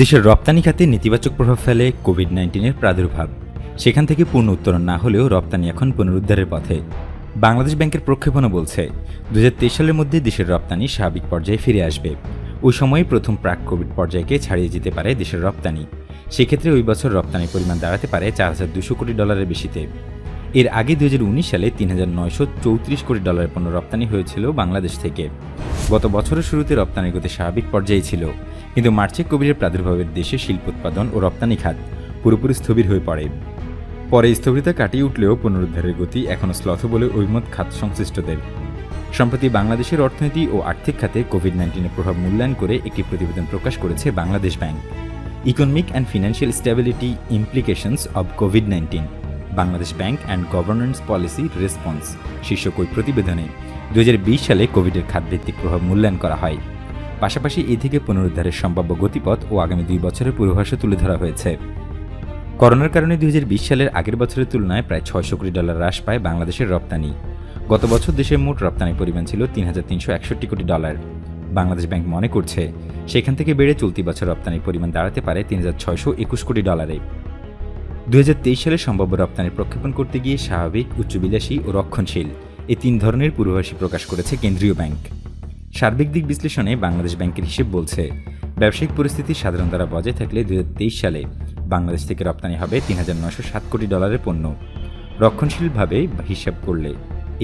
দেশের রপ্তানি খাতে নেতিবাচক প্রভাব ফেলে কোভিড নাইন্টিনের প্রাদুর্ভাব। সেখান থেকে পূর্ণ উত্তরণ না হলেও রপ্তানি এখন পুনরুদ্ধারের পথে। বাংলাদেশ ব্যাংকের প্রক্ষেপণও বলছে দু হাজার তেইশ সালের মধ্যে দেশের রপ্তানি স্বাভাবিক পর্যায়ে ফিরে আসবে। ওই সময়ে প্রথম প্রাক কোভিড পর্যায়কে ছাড়িয়ে যেতে পারে দেশের রপ্তানি। সেক্ষেত্রে ওই বছর রপ্তানির পরিমাণ দাঁড়াতে পারে চার হাজার দুশো কোটি ডলারের বেশিতে। এর আগে দু হাজার উনিশ সালে তিন হাজার নয়শো চৌত্রিশ কোটি ডলারের পণ্য রপ্তানি হয়েছিল বাংলাদেশ থেকে। গত বছরের শুরুতে রপ্তানির গতি স্বাভাবিক পর্যায়ে ছিল। কিন্তু মার্চে কোভিডের প্রাদুর্ভাবের দেশে শিল্প উৎপাদন ও রপ্তানি খাত পুরোপুরি স্থবির হয়ে পড়ে। পরে স্থবিরতা কাটিয়ে উঠলেও পুনরুদ্ধারের গতি এখনও শ্লথ বলে ঐমত খাত সংশ্লিষ্টদের। সম্প্রতি বাংলাদেশের অর্থনীতি ও আর্থিক খাতে কোভিড নাইন্টিনের প্রভাব মূল্যায়ন করে একটি প্রতিবেদন প্রকাশ করেছে Bangladesh bank. Economic and financial stability implications of COVID nineteen Bangladesh bank and governance policy response শীর্ষক ওই প্রতিবেদনে দুই হাজার বিশ সালে কোভিডের খাতভিত্তিক প্রভাব মূল্যায়ন করা হয়। পাশাপাশি এ থেকে পুনরুদ্ধারের সম্ভাব্য গতিপথ ও আগামী দুই বছরের পূর্বাভাসও তুলে ধরা হয়েছে। করোনার কারণে দুই হাজার বিশ সালের আগের বছরের তুলনায় প্রায় ছয়শো কোটি ডলার হ্রাস পায় বাংলাদেশের রপ্তানি। গত বছর দেশের মোট রপ্তানির পরিমাণ ছিল তিন হাজার তিনশো একষট্টি কোটি ডলার। বাংলাদেশ ব্যাংক মনে করছে, সেখান থেকে বেড়ে চলতি বছর রপ্তানির পরিমাণ দাঁড়াতে পারে তিন হাজার ছয়শো একুশ কোটি ডলারে। দুই হাজার তেইশ সালে সম্ভাব্য রপ্তানি প্রক্ষেপণ করতে গিয়ে স্বাভাবিক, উচ্চবিলাসী ও রক্ষণশীল এই তিন ধরনের পূর্বাভাসী প্রকাশ করেছে কেন্দ্রীয় ব্যাংক। সার্বিক দিক বিশ্লেষণে বাংলাদেশ ব্যাংকের হিসেব বলছে, ব্যবসায়িক পরিস্থিতি সাধারণ দ্বারা বজায় থাকলে দুই হাজার তেইশ সালে বাংলাদেশ থেকে রপ্তানি হবে তিন হাজার নয়শো সাত কোটি ডলারের পণ্য। রক্ষণশীলভাবে হিসাব করলে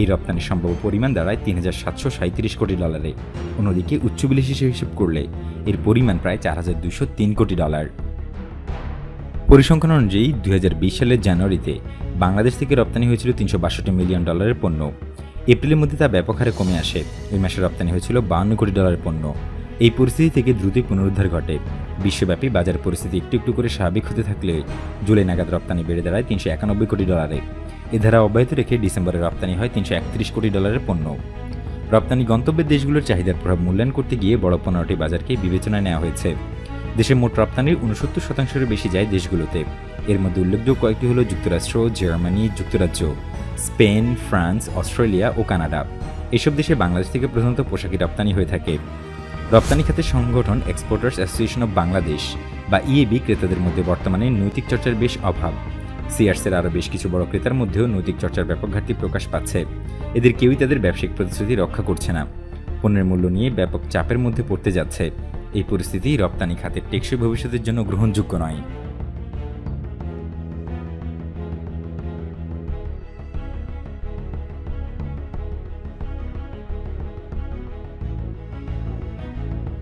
এই রপ্তানির সম্ভাব্য পরিমাণ দাঁড়ায় তিন হাজার সাতশো সাঁত্রিশ কোটি ডলারে। অন্যদিকে উচ্চবিলাসী হিসেবে হিসেব করলে এর পরিমাণ প্রায় চার হাজার দুশো তিন কোটি ডলার। পরিসংখ্যান অনুযায়ী দুই হাজার বিশ সালের জানুয়ারিতে বাংলাদেশ থেকে রপ্তানি হয়েছিল তিনশো বাষট্টি মিলিয়ন ডলারের পণ্য। এপ্রিলের মধ্যে তা ব্যাপক হারে কমে আসে। ওই মাসে রপ্তানি হয়েছিল বাহান্ন কোটি ডলারের পণ্য। এই পরিস্থিতি থেকে দ্রুতই পুনরুদ্ধার ঘটে। বিশ্বব্যাপী বাজার পরিস্থিতি একটু একটু করে স্বাভাবিক হতে থাকলে জুলাই নাগাদ রপ্তানি বেড়ে দাঁড়ায় তিনশো একানব্বই কোটি ডলারে। এ ধারা অব্যাহত রেখে ডিসেম্বরে রপ্তানি হয় তিনশো একত্রিশ কোটি ডলারের পণ্য। রপ্তানি গন্তব্যের দেশগুলোর চাহিদার প্রভাব মূল্যায়ন করতে গিয়ে বড় পনেরোটি বাজারকে বিবেচনায় নেওয়া হয়েছে। দেশের মোট রপ্তানির উনসত্তর শতাংশের বেশি যায় দেশগুলোতে। এর মধ্যে উল্লেখযোগ্য কয়েকটি হল যুক্তরাষ্ট্র, জার্মানি, যুক্তরাজ্য, স্পেন, ফ্রান্স, অস্ট্রেলিয়া ও কানাডা। এসব দেশে বাংলাদেশ থেকে প্রধানত পোশাকি রপ্তানি হয়ে থাকে। রপ্তানি খাতের সংগঠন এক্সপোর্টার্স অ্যাসোসিয়েশন অব বাংলাদেশ বা ইএবি ক্রেতাদের মধ্যে বর্তমানে নৈতিক চর্চার বেশ অভাব। সিআরসের আরও বেশ কিছু বড় ক্রেতার মধ্যেও নৈতিক চর্চার ব্যাপক ঘাটতি প্রকাশ পাচ্ছে। এদের কেউই তাদের ব্যবসায়িক প্রতিশ্রুতি রক্ষা করছে না। পণ্যের মূল্য নিয়ে ব্যাপক চাপের মধ্যে পড়তে যাচ্ছে। এই পরিস্থিতি রপ্তানি খাতের টেকসই ভবিষ্যতের জন্য গ্রহণযোগ্য নয়।